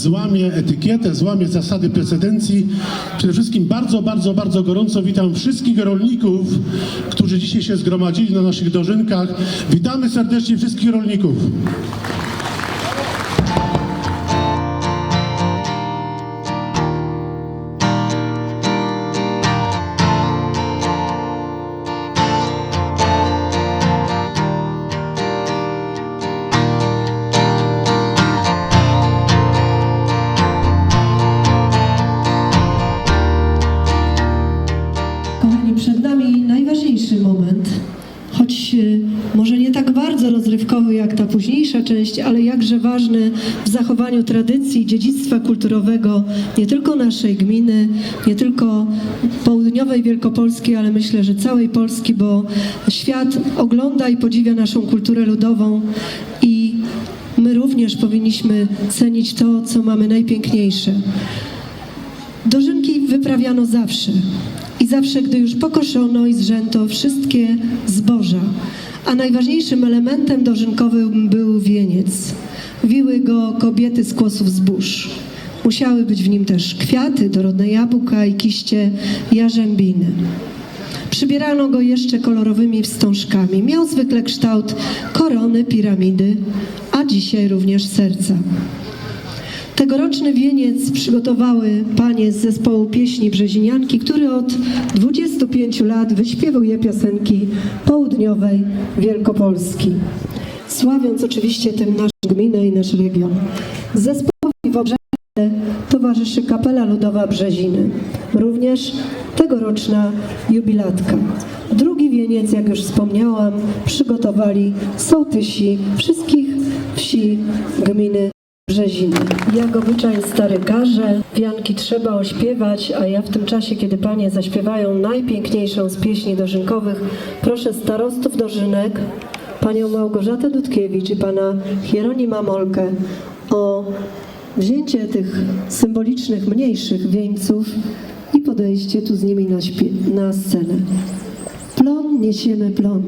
złamię etykietę, złamię zasady precedencji. Przede wszystkim bardzo, bardzo, bardzo gorąco witam wszystkich rolników, którzy dzisiaj się zgromadzili na naszych dożynkach. Witamy serdecznie wszystkich rolników. Jakże ważny w zachowaniu tradycji, dziedzictwa kulturowego nie tylko naszej gminy, nie tylko południowej Wielkopolski, ale myślę, że całej Polski, bo świat ogląda i podziwia naszą kulturę ludową i my również powinniśmy cenić to, co mamy najpiękniejsze. Dożynki wyprawiano zawsze. I zawsze, gdy już pokoszono i zrzęto wszystkie zboża. A najważniejszym elementem dożynkowym był wieniec. Wiły go kobiety z kłosów zbóż. Musiały być w nim też kwiaty, dorodne jabłka i kiście jarzębiny. Przybierano go jeszcze kolorowymi wstążkami. Miał zwykle kształt korony, piramidy, a dzisiaj również serca. Tegoroczny wieniec przygotowały panie z zespołu pieśni Brzezinianki, który od 25 lat wyśpiewuje piosenki południowej Wielkopolski. Sławiąc oczywiście tym naszą gminę i nasz region. Zespołowi w Obrzeże towarzyszy Kapela Ludowa Brzeziny, również tegoroczna jubilatka. Drugi wieniec, jak już wspomniałam, przygotowali sołtysi wszystkich wsi gminy Brzeziny. Jak obyczaj stary każe, wianki trzeba ośpiewać, a ja w tym czasie, kiedy panie zaśpiewają najpiękniejszą z pieśni dożynkowych, proszę starostów dożynek, panią Małgorzatę Dudkiewicz i pana Hieronima Molkę o wzięcie tych symbolicznych, mniejszych wieńców i podejście tu z nimi na, na scenę. Plon niesiemy plon.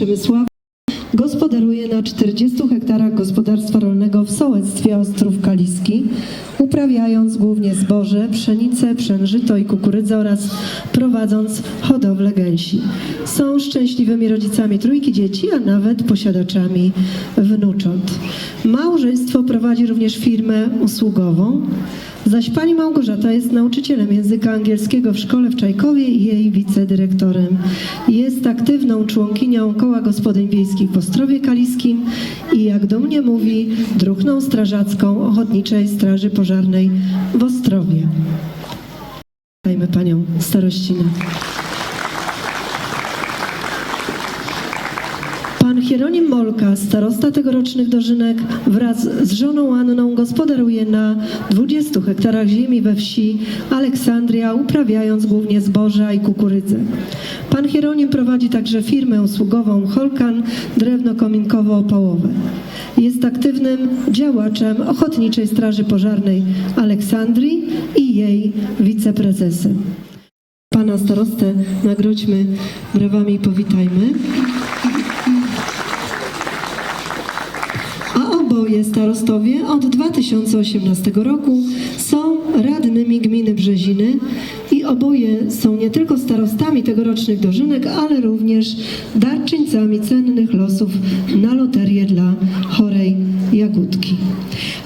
Przemysławem gospodaruje na 40 hektarach gospodarstwa rolnego w sołectwie Ostrów Kaliski, uprawiając głównie zboże, pszenicę, pszenżyto i kukurydzę oraz prowadząc hodowlę gęsi. Są szczęśliwymi rodzicami trójki dzieci, a nawet posiadaczami wnucząt. Małżeństwo prowadzi również firmę usługową, zaś pani Małgorzata jest nauczycielem języka angielskiego w szkole w Czajkowie i jej wicedyrektorem. Jest aktywną członkinią Koła Gospodyń Wiejskich w Ostrowie Kaliskim i jak do mnie mówi, druhną strażacką Ochotniczej Straży Pożarnej w Ostrowie. Dajmy panią starościnę. Hieronim Molka, starosta tegorocznych dożynek, wraz z żoną Anną gospodaruje na 20 hektarach ziemi we wsi Aleksandria, uprawiając głównie zboża i kukurydzę. Pan Hieronim prowadzi także firmę usługową Holkan Drewno Kominkowo-Opałowe. Jest aktywnym działaczem Ochotniczej Straży Pożarnej Aleksandrii i jej wiceprezesem. Pana starostę nagrodźmy brawami i powitajmy. Oboje starostowie od 2018 roku są radnymi gminy Brzeziny i oboje są nie tylko starostami tegorocznych dożynek, ale również darczyńcami cennych losów na loterię dla chorej Jagódki.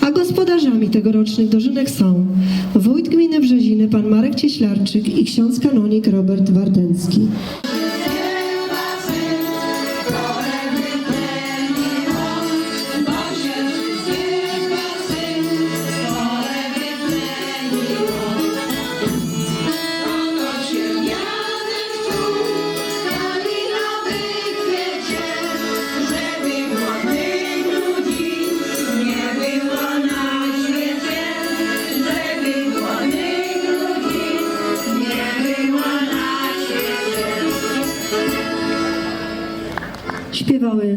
A gospodarzami tegorocznych dożynek są wójt gminy Brzeziny, pan Marek Cieślarczyk i ksiądz kanonik Robert Wardencki. Śpiewały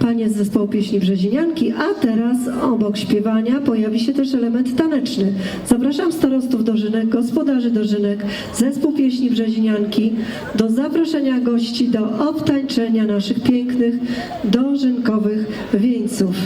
panie z zespołu pieśni Brzezinianki, a teraz obok śpiewania pojawi się też element taneczny. Zapraszam starostów dożynek, gospodarzy dożynek, zespół pieśni Brzezinianki do zaproszenia gości do obtańczenia naszych pięknych dożynkowych wieńców.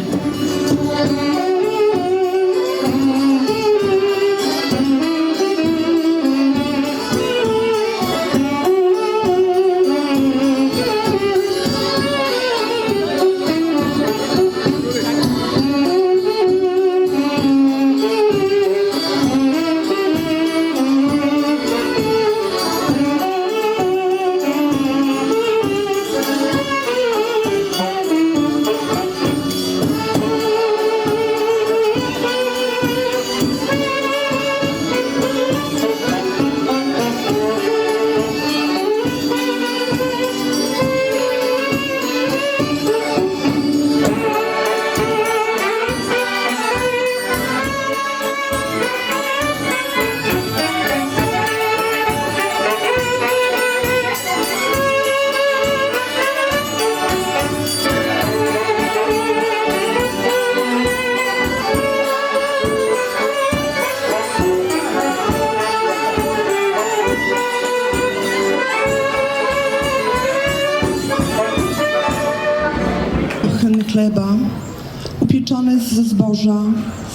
Ze zboża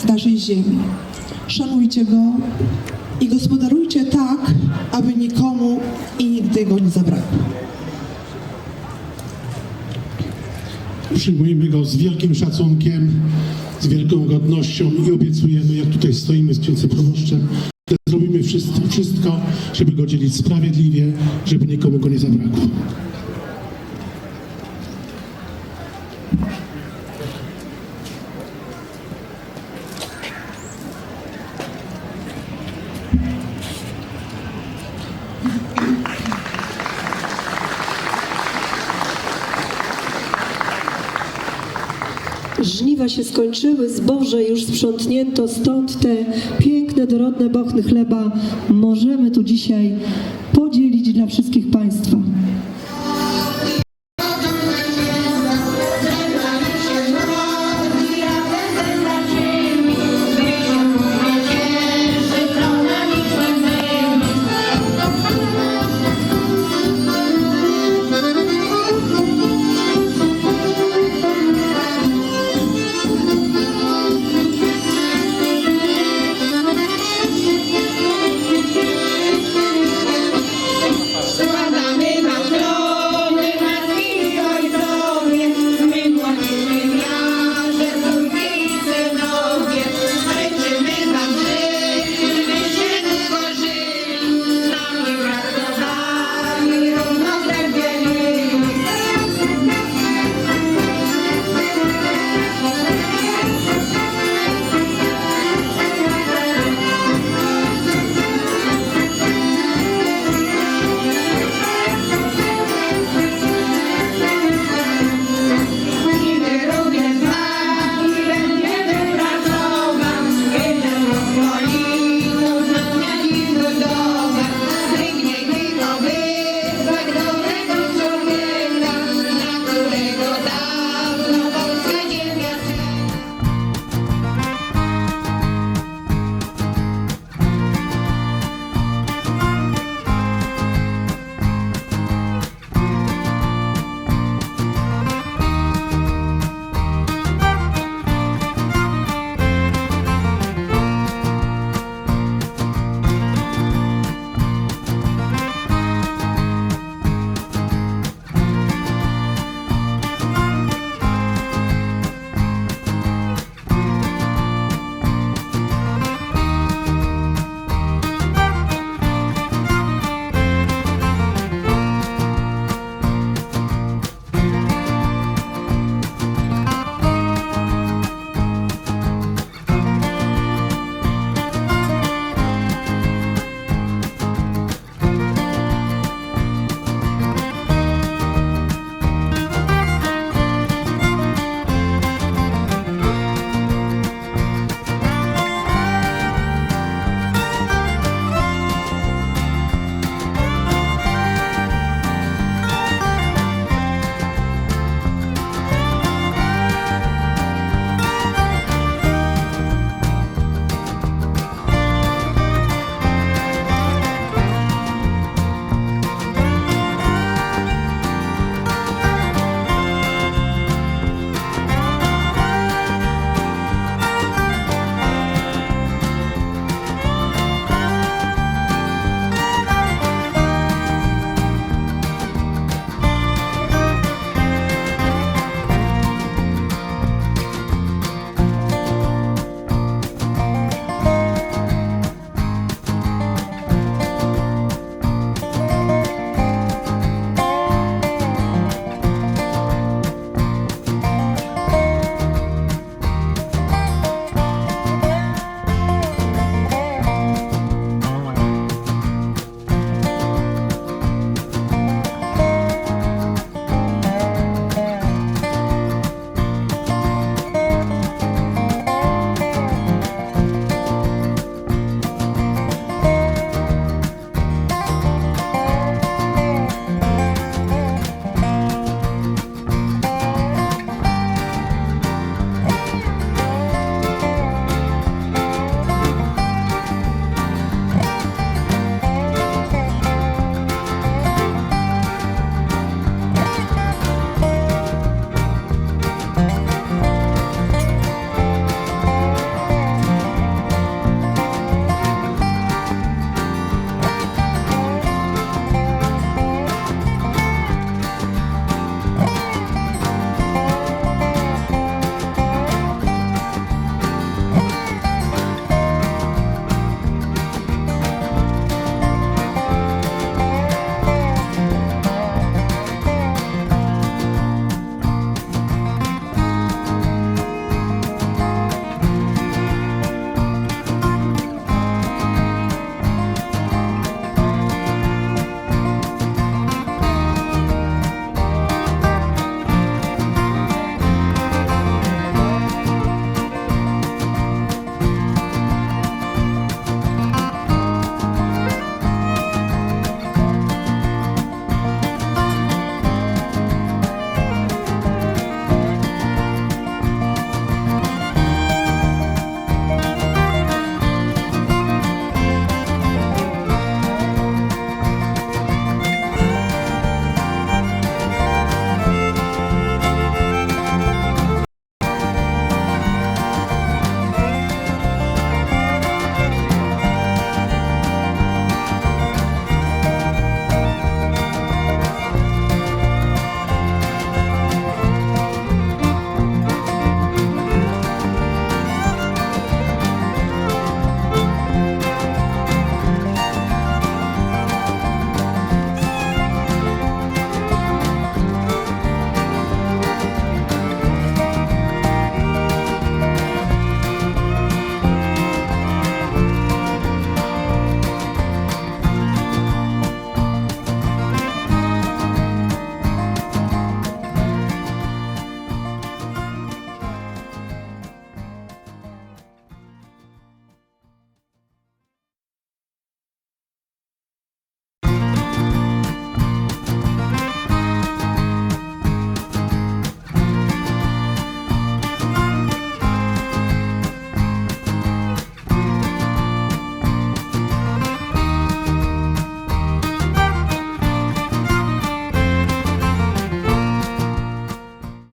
z naszej ziemi. Szanujcie go i gospodarujcie tak, aby nikomu i nigdy go nie zabrakło. Przyjmujemy go z wielkim szacunkiem, z wielką godnością i obiecujemy, jak tutaj stoimy z księdzem proboszczem, że zrobimy wszystko, żeby go dzielić sprawiedliwie, żeby nikomu go nie zabrakło. Żniwa się skończyły, zboże już sprzątnięto, stąd te piękne, dorodne bochny chleba. Możemy tu dzisiaj